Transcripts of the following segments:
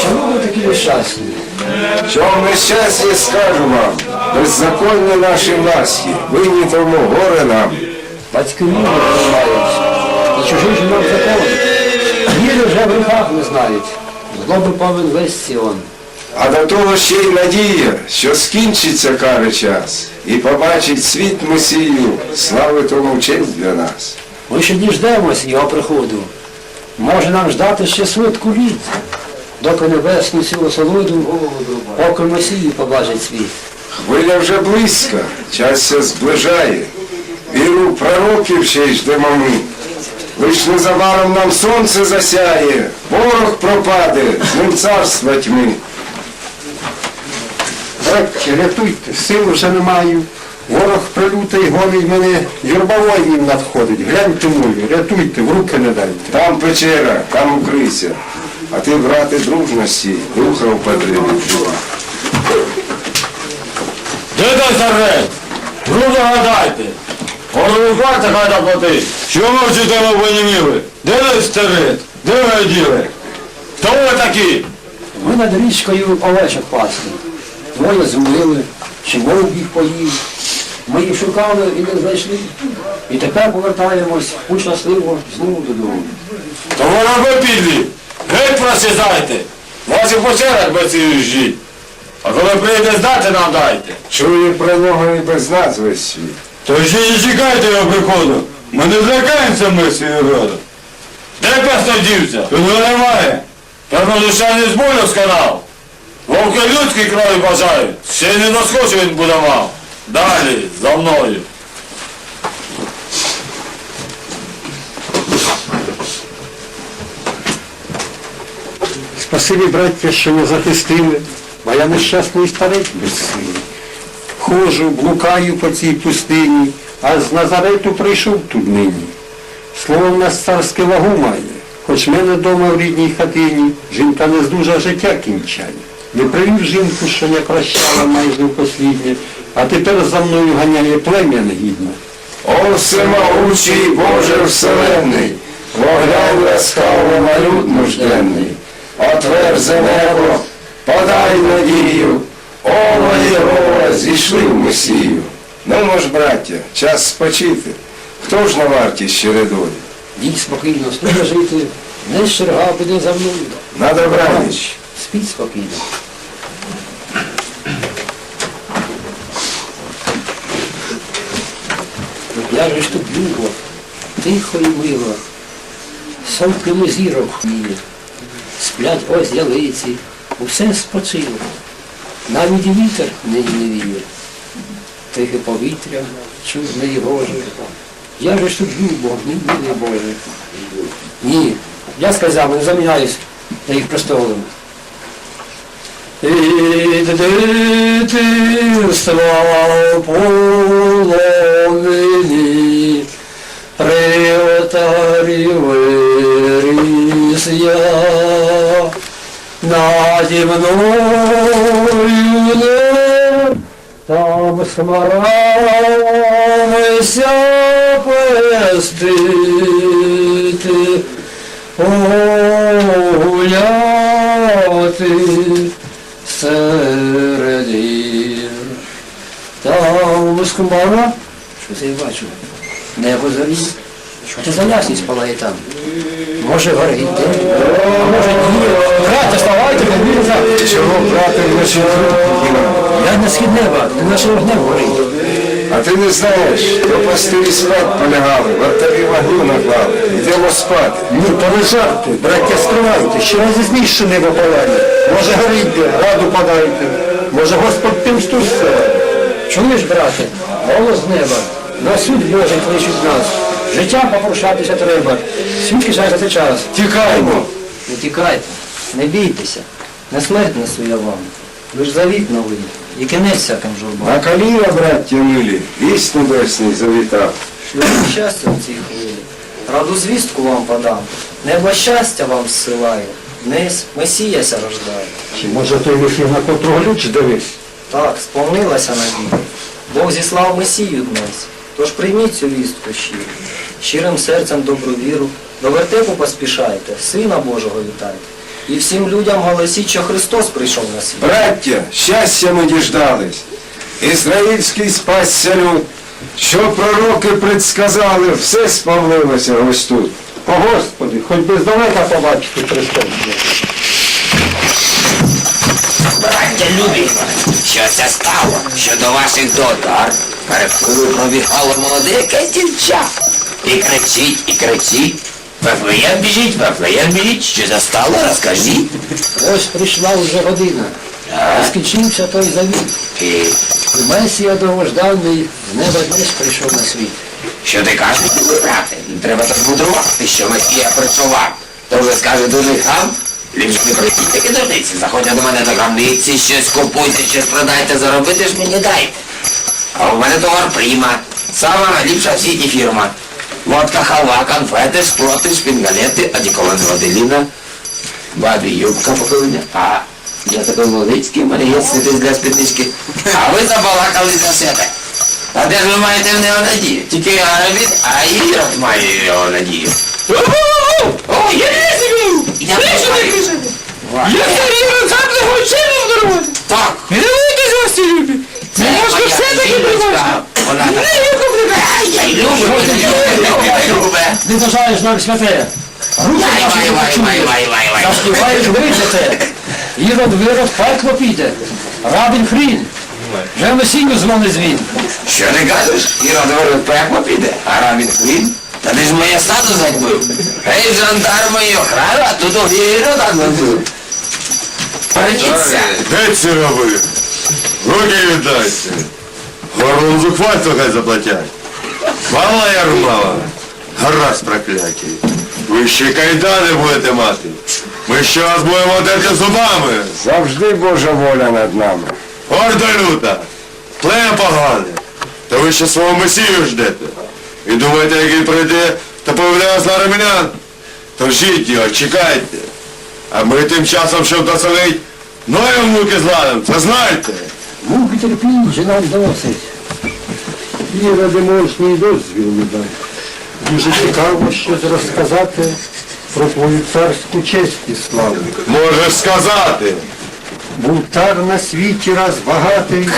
Чому ви такі нещасні? Чому нещастя скажу вам, беззаконні наші власті, винні тому горе нам. Батьки міри приймають, і чужий жінок закон. Віри вже в гріхах не знають. Злоби повен весь Сіон. А до того ще й надія, що скінчиться каже час, і побачить світ Месію, слави тому честь для нас. Ми ще діждемось його приходу. Може нам ждати ще сутку літ, доки небесну цю осолоду, поки Месії побачить світ. Хвиля вже близька, час се зближає. Віру пророків ще й ждемо ми. Лиш незабаром нам сонце засяє, ворог пропаде, з ним царства тьми. Братці, рятуйте, сил вже не маю. Ворог прилютий гонить мене, юрбовой їм надходить. Гляньте мою, рятуйте, в руки не дайте. Там печера, там укрийся. А ти, брате, дружності, духа впадри. Де старець? Ну догадайте. Голову факта хай доплатить. Чого мовчите ви поніміли? Де той старець? Де ви діли? Хто ви такі? Ми над річкою овечок пасли. Двоє зумили, чи вовк їх поїв. Ми їх шукали і не знайшли. І тепер повертаємось у щасливо знову додому. То вороги підлі. Геть просідайте. Вас і без жіть. А коли прийде здати нам дайте. Чує про нього і без нас весь світ. То ще не чекайте його приходу. Ми не злякаємося ми свою роду. Де песно дівця? Тут його немає. Певно, душа не з болю сканав. Вовки людський край бажають. Ще не доскочив він буде мав. Далі, за мною. Спасибі, браття, що не захистили, бо я нещасний старець безсилий. Хожу, блукаю по цій пустині, а з Назарету прийшов тут нині. Слово в нас царське вагу має, хоч мене дома в рідній хатині, жінка не здужа життя кінчає. Не привів жінку, що не прощала майже посліднє, а тепер за мною ганяє плем'я негідне. О, всемогучий Боже вселенний, поглянь ласкаво на люд нужденний, отверзи небо, подай надію, о, Єгова, зійшли в Месію. Ну, мож, браття, час спочити. Хто ж на варті ще рядові? Дій спокійно, спробуй жити, не щерга піде за мною. На добраніч. Спіть спокійно. Я ж тут любо, тихо і мило, совками зірок хміє, сплять ось ялиці, усе спочило. Навіть вітер нині не віє, тихе повітря, чудне і гоже. Я же ж тут любо, не милий Боже. Ні, я сказав, не заміняюсь на їх престолом. І дитинства полонені, при отарі виріс я, наді мною не там смарамися пестити, гуляти серед гір. Там скмара, що це я бачу? Небо зорі. Що це за ясність палає там? Може горить а може ні. Побіжа. Чого, вночі труд піднімав? Я на схід неба, не наше вогнем горить. А ти не знаєш, то пастирі спать полягали, вартові вогню наклали. Йдемо спати. Ні, не жарти, браття, скривайте, ще раз зніше небо палає. Може горіть, раду подайте, може Господь тим стуссе. Чуєш, брате, голос неба, на суд Божий кличуть нас. Життям попрошатися треба. Свідки за цей час. Тікаймо. Не тікайте, не бійтеся. Не смерть несу я вам. Ви ж завіт новий, і кінець всяким журбам. На коліна, браття милі, вість небесний завітав. Шлюб щастя в цій хвилі. Раду звістку вам подам. Небо щастя вам зсилає. Днес Месіяся рождає. Чи може той мислів на котрого ключ дивись? Так, сповнилася надія. Бог зіслав Месію днес. Тож прийміть цю вістку щиру. щирим серцем добру віру, до вертепу поспішайте, Сина Божого вітайте. І всім людям голосіть, що Христос прийшов на світ. Браття, щастя ми діждались. Ізраїльський спасся люд, що пророки предсказали, все сповнилося ось тут. О Господи, хоч би здалека побачити Христос. Браття любі, що це стало, що до ваших дотар перепливи пробігало молоде якесь дівча. І кричить, і кричить. Вифлеєм біжіть, Вифлеєм біжіть, що застало, розкажіть. Ось прийшла вже година. Скінчився той завіт. І Месія довгожданий з неба десь прийшов на світ. що ти кажеш, брате? Треба так мудрувати, що Месія працював. То вже скаже дурний хам, ліпше не прийдіть такі дурниці. Заходьте до мене до крамниці, щось купуйте, щось продайте, заробити ж мені дайте. А у мене товар прима. Сама найліпша в світі фірма. Водка, халва, конфети, шпроти, шпінгалети, одеколон Ваделіна, бабі юбка покоління. А я такий молодицький, мене є світи для спіднички. А ви забалакали за себе. А де ж ви маєте в нього надію? Тільки Арабіт, а Ірод має його надію. О, не знаю! Я не! Я сам не хоче в! Так! Не дивуйте з вас любі! Це може все таки привозити! Вона так... Я! Не бажаєш нам святе. Руки наші вай, вай, почує. вай, вай, вай, вай! Заспіваєш вижите. Ірод вирод пекло піде. Рабин хрін. Вже Месію дзвони звін. Що не кажеш? Ірод говорить, пекло піде, а рабін хлін? Та ти ж моє стадо загубив. Гей, жандарми і охрана, а тут у Ірода набив. Перечіться. Де ці раби? Руки віддайте. Горлом зухвальство хай заплатять. Мала ярмала. Гаразд прокляті. Ви ще кайдани будете мати. Ми ще вас будемо терти зубами. Завжди Божа воля над нами. Орда люта. Плея погане. Та ви ще свого месію ждете. І думаєте, який прийде, то поведе вас на ременян. То жіть його, чекайте. А ми тим часом, щоб доселить, ноєм муки зладим, це знайте. Муки терпінь же нам досить. Іроди можний дозвіл не дай. Дуже цікаво щось розказати про твою царську честь і славу. Можеш сказати. Був цар на світі раз багатий,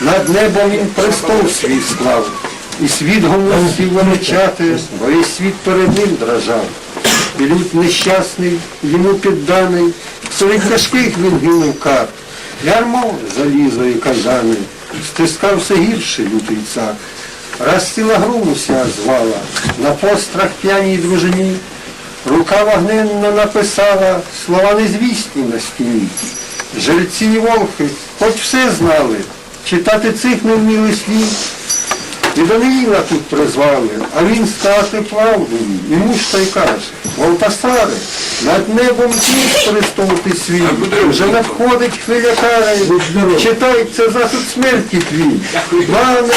над небом він престол свій склав. І світ голосів величати, бо і світ перед ним дрожав. І люд нещасний, йому підданий, серед тяжких він гинув кар. Ярмо залізо і кайдани, стискав все гірше лютий цар. Раз ціла грумуся звала, на пострах п'яній дружині, рука вогненно написала слова незвісні на стіні. Жильці і волхи, хоч все знали, читати цих не вміли слів. І Даниїла тут призвали, а він сказати правду, ж та й каже, Волтасаре, над небом тіс престолти свій, вже надходить хвиля кари, читай, це засуд смерті твій, Мане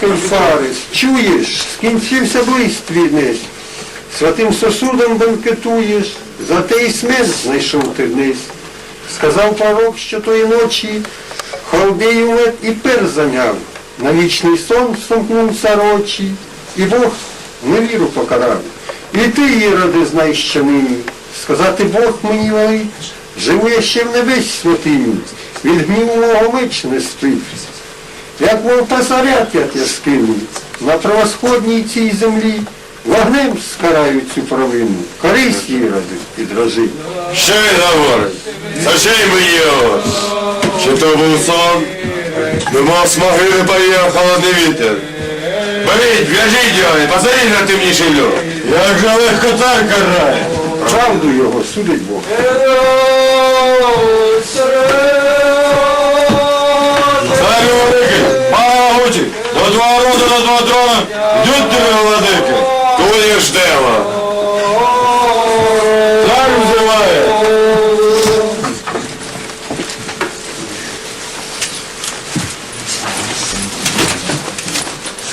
це фарис, чуєш, скінчився близь твій днес, святим сосудом бенкетуєш, за те і смерть знайшов ти вниз. Сказав пророк, що тої ночі Халдею лед і пер зайняв, на вічний сон сомкнув сорочі, і Бог невіру покарав. І ти, Іроди, знай, що нині, сказати Бог мені велить, живу я ще в небес святині, від гніву мого меч не спить. Як волтасаря п'ять я скину, на правосходній цій землі, вогнем скараю цю провину, корись, Іроди, і дрожи. Що він говорить? Зачем мені його? Чи то був сон? Думав, з могили поїхав холодний вітер. Беріть, в'яжіть його і посадіть на темніший льод. Як же легко так карає. Правду його судить Бог. Царю великий, могучий, до два роду на два трона, йдуть тебе, владики, коли ждемо. Цар взиває.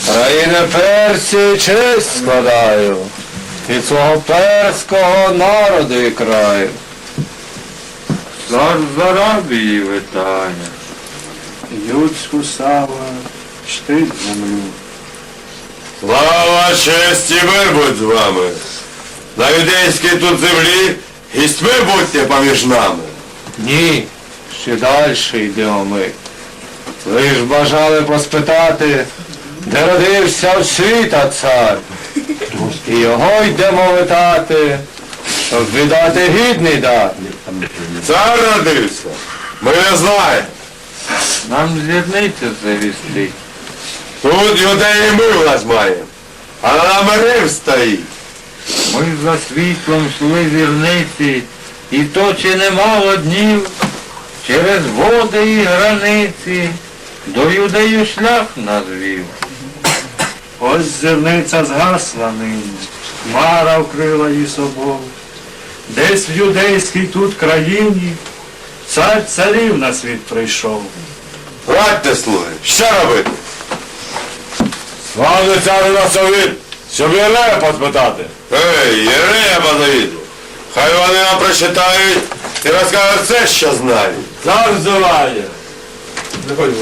Країни Персії честь складаю, від свого перського народу і краю. Цар з Арабії витання. Людську сава, штить землю. Слава честь і мир будь з вами. На юдейській тут землі гістьми будьте поміж нами. Ні, ще далі йдемо ми. Ви ж бажали поспитати, де родився в світа цар. І його йдемо витати, щоб віддати гідний дати. Цар родився. Ми не знаємо. Нам зірницю завісти. Тут юдеї ми в нас маємо. А на Рим стоїть. Ми за світлом йшли зірниці, і то чи немало днів, через води і границі, до юдею шлях нас вів. Ось зірниця згасла нині, хмара вкрила її собою. Десь в юдейській тут країні цар царів на світ прийшов. Радьте, слуги, що робити? Славний цар на совіт, щоб Єрея поспитати. Ей, Єрея позовіть. Хай вони нам прочитають і розкажуть все, що знають. Цар взиває. Заходь,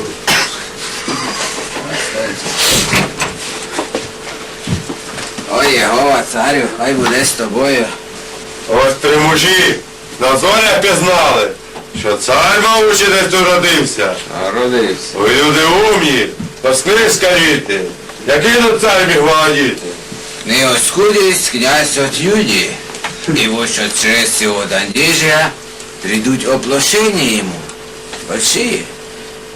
Ой, Єгова, царю, хай буде з тобою. Ось три мужі на зорях пізнали, що цар мовчий десь тут родився. Родився. Ви люди умні, то скрізь скажіть, який тут цар міг володіти? Не оскудись князь от Юдии, ибо что через всего Дандижия придут оплошения ему, большие.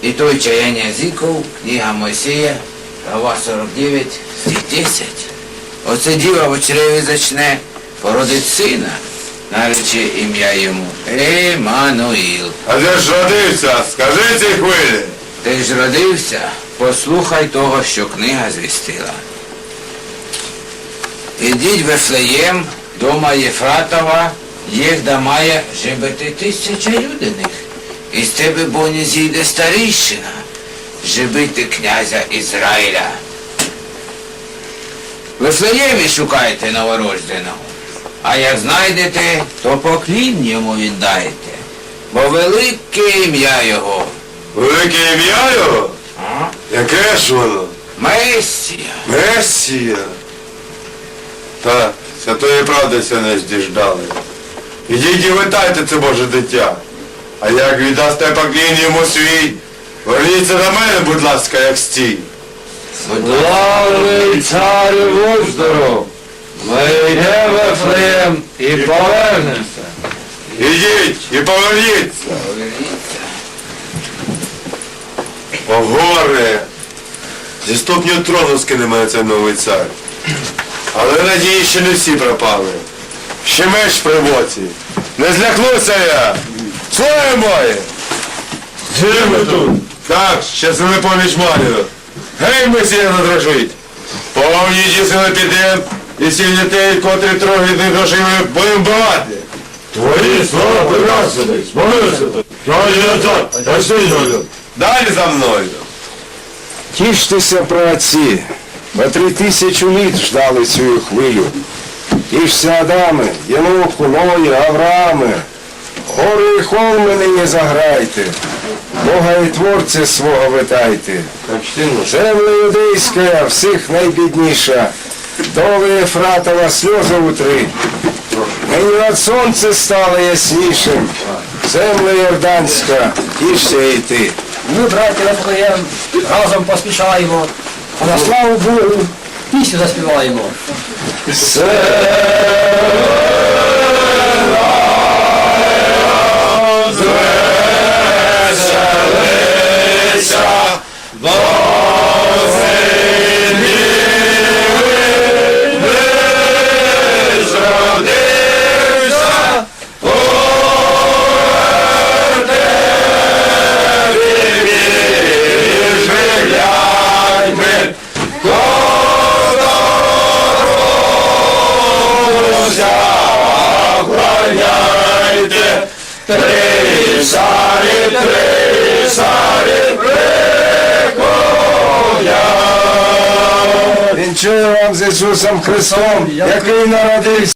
И той чаяние языков, книга Моисея, глава 49, стих 10. Оце діва в чреві зачне породить сина, нарече ім'я йому Еммануїл. А де ж родився? Скажи цій хвилі. Ти ж родився, послухай того, що книга звістила. Ідіть в Вифлеєм, дома Єфратова, їх да має жебити тисяча людиних. І з тебе бо не зійде старіщина, жебити князя Ізраїля. Вифлеємі шукайте новорожденого, а як знайдете, то поклін йому віддайте, бо велике ім'я його. Велике ім'я його? А? Яке ж воно? Месія. Месія. Так, святої правди ся не здіждали. Ідіть і витайте це Боже дитя. А як віддасте поклін йому свій, верніться до мене, будь ласка, як стій. Славний царю будь здоров! Ми йдемо в Ефлеєм і повернемося. Ідіть і поверніться. Поверніться. О, горе! Зі ступню трону скине цей новий цар. Але надії ще не всі пропали. Ще меч при боці. Не злякнуся я! Своє моє! Де тут? Так, ще сили поміч маю. Гей, месія не дрожить! Повні ті сили підем, і всіх дітей, котрі трохи не дожили, будемо бувати. Твої слова змолися тут. Далі за мною. Тіштеся, праці, бо три тисячі літ ждали цю хвилю. Тішся, Адаме, Єнуху, Ної, Аврааме, гори і холми нині заграйте, Бога і Творця свого витайте. Земля юдейська, всіх найбідніша, доли Ефратова сльози утри. Нині над сонце стало яснішим, земля Йорданська, тішся і ти. Ми, браття Вифлеєм, разом поспішаємо, а на славу Богу пісню заспіваємо. Вінчую Ісусом Христом, який народився.